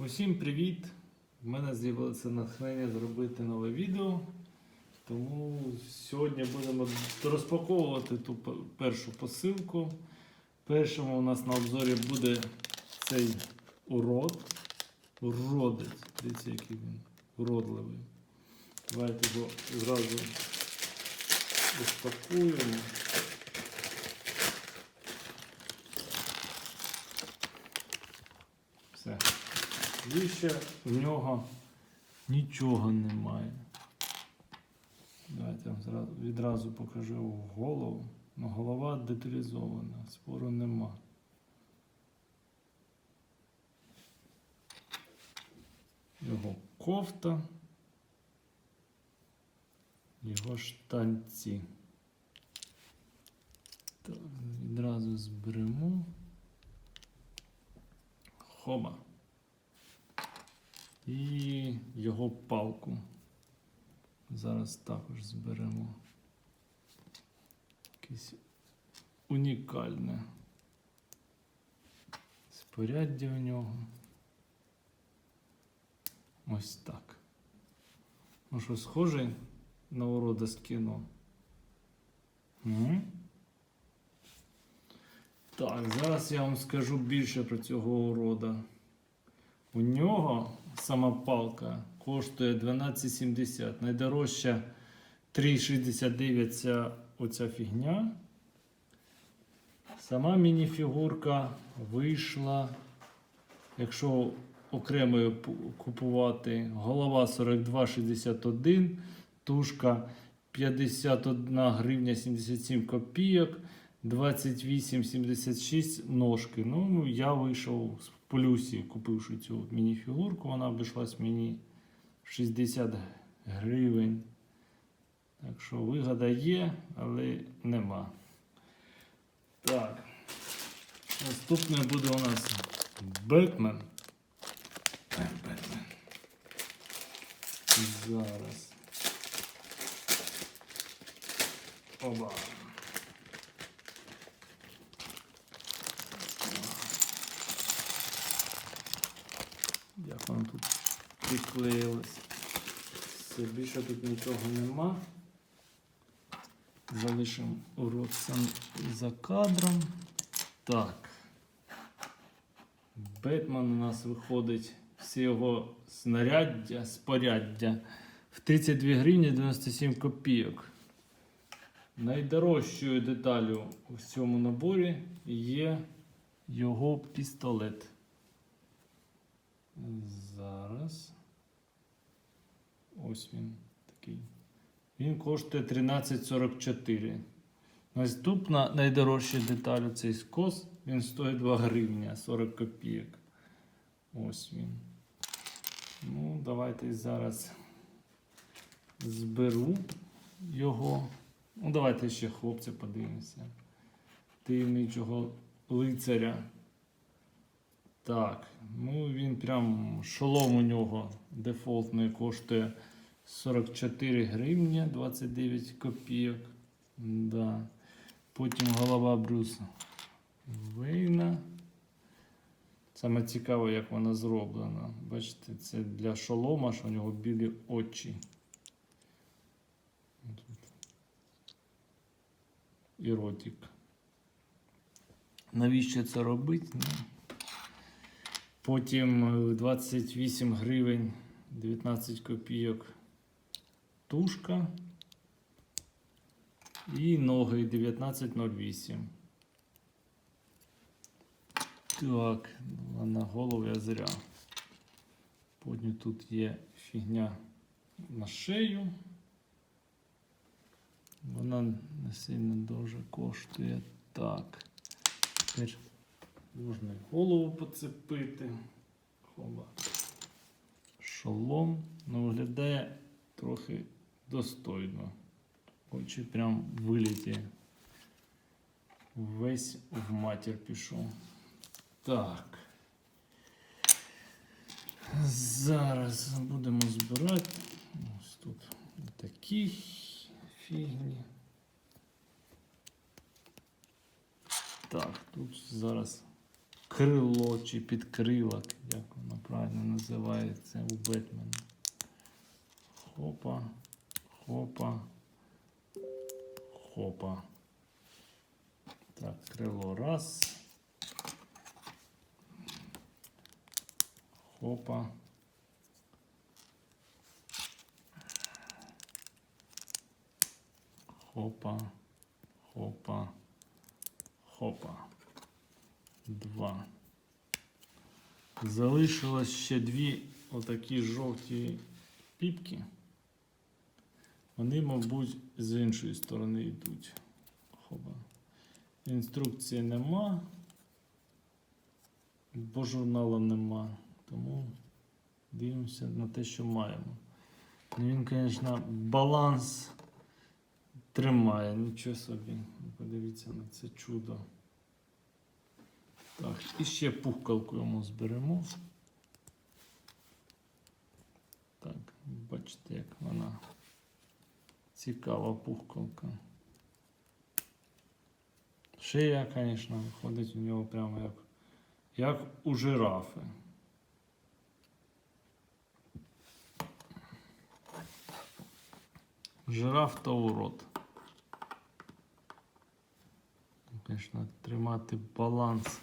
Усім привіт! У мене з'явилося натхнення зробити нове відео. Тому сьогодні будемо розпаковувати ту першу посилку. Першому у нас на обзорі буде цей урод. Уродець. Дивіться, який він уродливий. Давайте його зразу розпакуємо. Все. Більше в нього нічого немає. Давайте я вам відразу покажу голову. Ну, голова деталізована, спору нема. Його кофта, його штанці. Так, відразу зберемо. Хоба. І його палку. Зараз також зберемо. Якесь унікальне споряддя у нього. Ось так. Ну що, схожий на урода з кіно? М? Так, зараз я вам скажу більше про цього урода. У нього сама палка коштує 12,70. Найдорожча 3,69 ця оця фігня. Сама мініфігурка вийшла, якщо окремою купувати, голова 42,61, тушка 51 гривня 77 копійок, 28,76 ножки. Ну, я вийшов в плюсі, купивши цю мініфігурку, вона обійшлась мені 60 гривень. Так що вигода є, але нема. Так. Наступне буде у нас Бетмен. Бетмен. Зараз. Оба. Як воно тут приклеїлось. Все, більше тут нічого нема. Залишимо урод сам за кадром. Так. Бетмен у нас виходить всі його снаряддя, споряддя в 32 гривні 97 копійок. Найдорожчою деталю у цьому наборі є його пістолет. Зараз. Ось він такий. Він коштує 13,44. Наступна найдорожча деталь цей скос. Він стоїть 2 гривня 40 копійок. Ось він. Ну, давайте зараз зберу його. Ну, давайте ще хлопця подивимося. Таємничого лицаря. Так, ну він прям шолом у нього дефолтний коштує 44 гривні 29 копійок. Да. Потім голова Брюса Вейна. Саме цікаво, як вона зроблена. Бачите, це для шолома, що у нього білі очі. І ротик. Навіщо це робити? Ну, Потім е, 28 гривень 19 копійок тушка. І ноги 19,08. Так, а на голову я зря. Потім тут є фігня на шею. Вона не сильно дуже коштує. Так. Тепер можна і голову поцепити. Хоба. Шолом. Ну, виглядає трохи достойно. Очі прям виліті. Весь в матір пішов. Так. Зараз будемо збирати. Ось тут такі фігні. Так, тут зараз чи підкрилок, як воно правильно називається у Бетмена. Хопа, хопа, хопа. Так, крило раз. Хопа. Хопа, хопа, хопа. Два. Залишилось ще дві отакі жовті піпки. Вони, мабуть, з іншої сторони йдуть. Хопа. Інструкції нема, бо журналу нема. Тому дивимося на те, що маємо. Ну, Він, звісно, баланс тримає, нічого собі. Подивіться на це чудо. Так, і ще пухкалку йому зберемо. Так, бачите, як вона цікава пухкалка. Шия, звісно, виходить у нього прямо як, як у жирафи. Жираф та урод. Звісно, тримати баланс.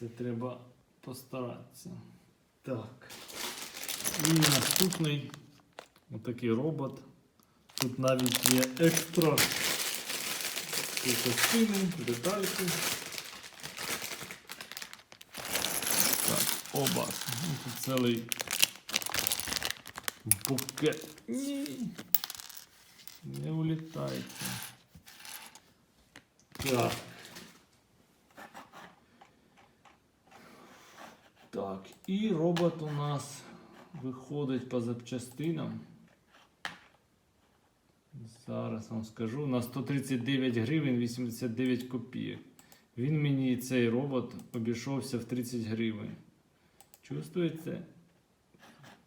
Це треба постаратися. Так. І наступний отакий робот. Тут навіть є екстра частини, детальки. Так, оба. Ну, Тут цілий букет. Ні. Не улітайте. Так. Так, і робот у нас виходить по запчастинам. Зараз вам скажу. На 139 гривень 89 копійок. Він мені цей робот обійшовся в 30 гривень. Чувствуєте?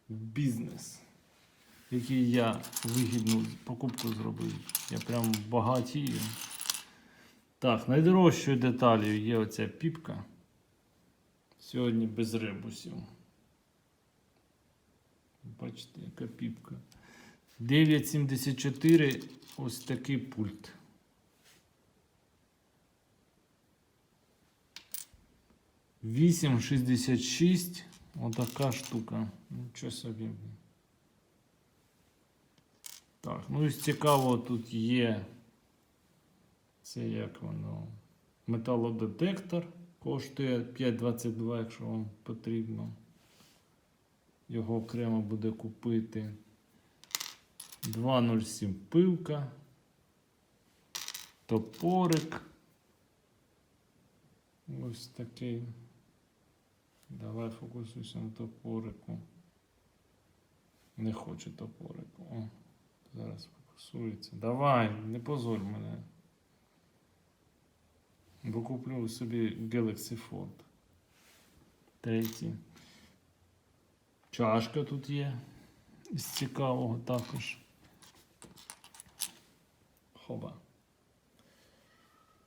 Бізнес, який я вигідну покупку зробив. Я прям багатію. Так, найдорожчою деталью є оця піпка. Сьогодні без ребусів. Бачите, яка піпка. 9,74 ось такий пульт. Вісім шістдесят шість. Отака штука. Нічого собі. Так, ну і цікаво тут є. Це як воно. Металодетектор. Коштує 5,22, якщо вам потрібно. Його окремо буде купити. 2,07 пилка. Топорик. Ось такий. Давай фокусуйся на топорику. Не хочу топорику. О, зараз фокусується. Давай, не позорь мене. Бо куплю собі Galaxy Fold. Третій. Чашка тут є. Із цікавого також. Хоба.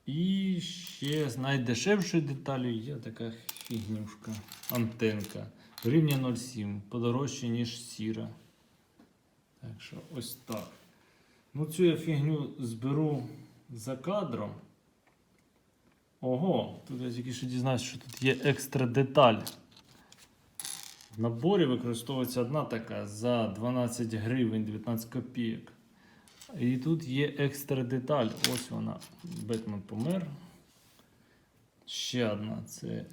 І ще з найдешевшою деталю є така фігнюшка. Антенка. Гривня 0,7. Подорожче, ніж сіра. Так що ось так. Ну, цю я фігню зберу за кадром. Ого, тут я тільки що дізнався, що тут є екстра деталь. В наборі використовується одна така за 12 гривень 19 копійок. І тут є екстра деталь. Ось вона. Бетмен помер. Ще одна. Це.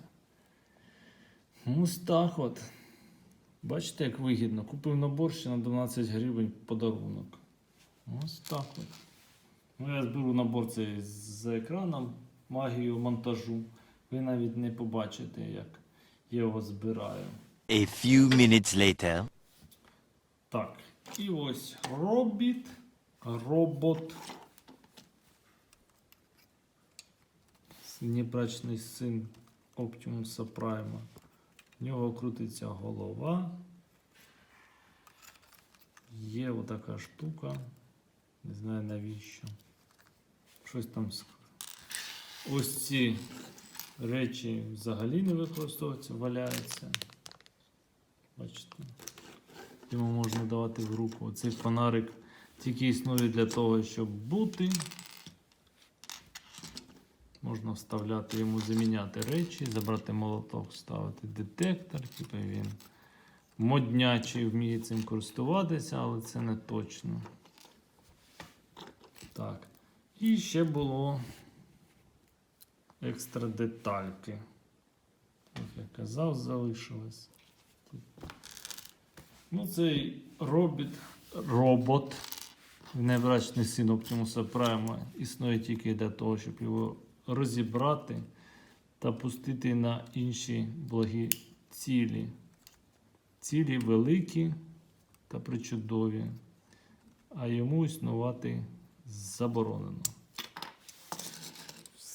Ось от. Бачите, як вигідно. Купив набор ще на 12 гривень подарунок. Ось так от. Ну, я зберу набор цей за екраном, магію монтажу. Ви навіть не побачите, як я його збираю. A few minutes later. Так, і ось робіт, робот. Небрачний син Оптимуса Прайма. В нього крутиться голова. Є отака штука. Не знаю навіщо. Щось там. Ось ці речі взагалі не використовуються, валяються. Бачите? Йому можна давати в руку. Цей фонарик тільки існує для того, щоб бути. Можна вставляти йому, заміняти речі, забрати молоток, вставити детектор, типу він моднячий, вміє цим користуватися, але це не точно. Так. І ще було екстра детальки. Як я казав, залишилось. Ну, цей робіт, робот, неврачний син Оптимуса Прайма, існує тільки для того, щоб його розібрати та пустити на інші благі цілі. Цілі великі та причудові, а йому існувати заборонено.